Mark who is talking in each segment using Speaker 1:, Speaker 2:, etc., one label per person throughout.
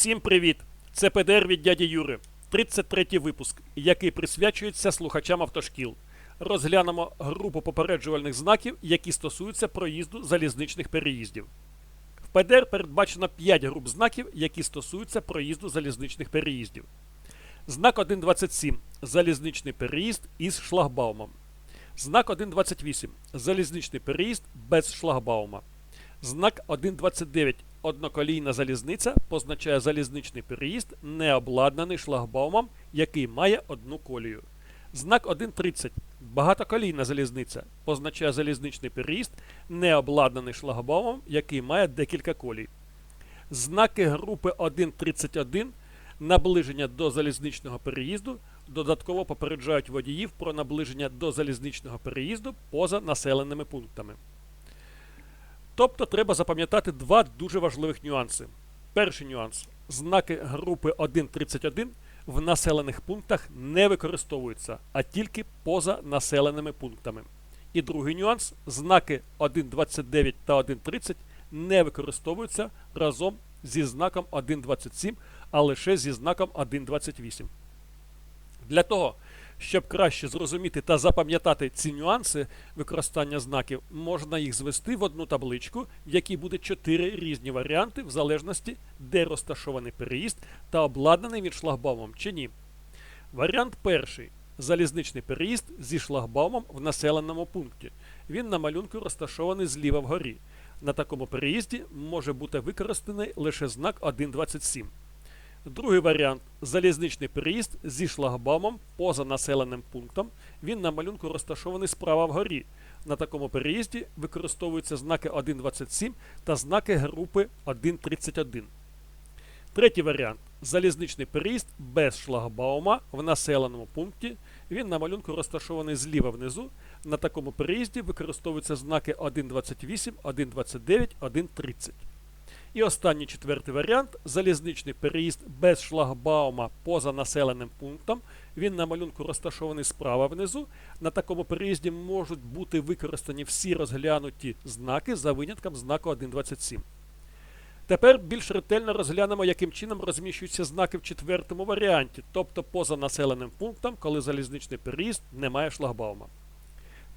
Speaker 1: Всім привіт! Це ПДР від дяді Юри, 33-й випуск, який присвячується слухачам автошкіл. Розглянемо групу попереджувальних знаків, які стосуються проїзду залізничних переїздів. В ПДР передбачено 5 груп знаків, які стосуються проїзду залізничних переїздів. Знак 1.27 залізничний переїзд із шлагбаумом. Знак 1.28 залізничний переїзд без шлагбаума. Знак 1.29 одноколійна залізниця позначає залізничний переїзд, не обладнаний шлагбаумом, який має одну колію. Знак 1.30 багатоколійна залізниця позначає залізничний переїзд, не обладнаний шлагбаумом, який має декілька колій. Знаки групи 1.31 наближення до залізничного переїзду додатково попереджають водіїв про наближення до залізничного переїзду поза населеними пунктами. Тобто треба запам'ятати два дуже важливих нюанси. Перший нюанс. Знаки групи 1.31 в населених пунктах не використовуються, а тільки поза населеними пунктами. І другий нюанс. Знаки 1.29 та 1.30 не використовуються разом зі знаком 1.27, а лише зі знаком 1.28. Для того, щоб краще зрозуміти та запам'ятати ці нюанси використання знаків, можна їх звести в одну табличку, в якій буде чотири різні варіанти, в залежності, де розташований переїзд та обладнаний він шлагбаумом чи ні. Варіант перший. Залізничний переїзд зі шлагбаумом в населеному пункті. Він на малюнку розташований зліва вгорі. На такому переїзді може бути використаний лише знак 1.27. Другий варіант залізничний переїзд зі шлагбаумом поза населеним пунктом. Він на малюнку розташований справа вгорі. На такому переїзді використовуються знаки 1.27 та знаки групи 1.31. Третій варіант залізничний переїзд без шлагбаума в населеному пункті. Він на малюнку розташований зліва внизу. На такому переїзді використовуються знаки 1.28, 1.29, 1.30. І останній четвертий варіант залізничний переїзд без шлагбаума поза населеним пунктом. Він на малюнку розташований справа внизу. На такому переїзді можуть бути використані всі розглянуті знаки за винятком знаку 1.27. Тепер більш ретельно розглянемо, яким чином розміщуються знаки в четвертому варіанті, тобто поза населеним пунктом, коли залізничний переїзд не має шлагбаума.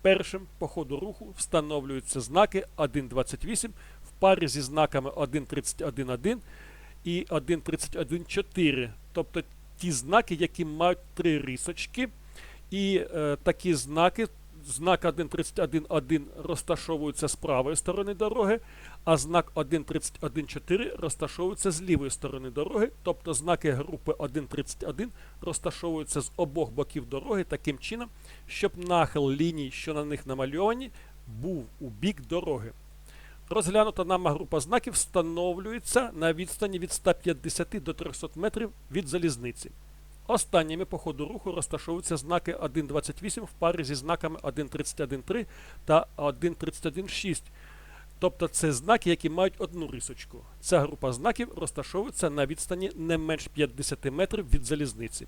Speaker 1: Першим по ходу руху встановлюються знаки 1.28 в парі зі знаками 1.31.1 і 1.31.4, тобто ті знаки, які мають три рисочки, і е, такі знаки. Знак 1.31.1 розташовується з правої сторони дороги, а знак 1.31.4 розташовується з лівої сторони дороги, тобто знаки групи 1.31 розташовуються з обох боків дороги таким чином, щоб нахил ліній, що на них намальовані, був у бік дороги. Розглянута нами група знаків встановлюється на відстані від 150 до 300 метрів від залізниці. Останніми по ходу руху розташовуються знаки 1.28 в парі зі знаками 1.31.3 та 1.31.6. Тобто це знаки, які мають одну рисочку. Ця група знаків розташовується на відстані не менш 50 метрів від залізниці.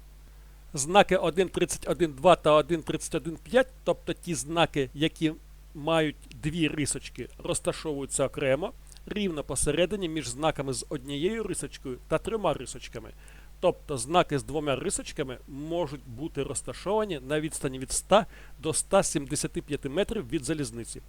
Speaker 1: Знаки 1.31.2 та 1.31.5, тобто ті знаки, які мають дві рисочки, розташовуються окремо, рівно посередині між знаками з однією рисочкою та трьома рисочками. Тобто знаки з двома рисочками можуть бути розташовані на відстані від 100 до 175 метрів від залізниці.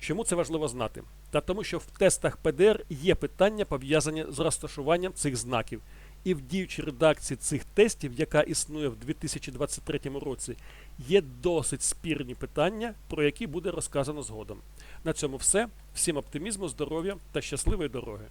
Speaker 1: Чому це важливо знати? Та тому, що в тестах ПДР є питання, пов'язані з розташуванням цих знаків. І в діючій редакції цих тестів, яка існує в 2023 році, є досить спірні питання, про які буде розказано згодом. На цьому все. Всім оптимізму, здоров'я та щасливої дороги!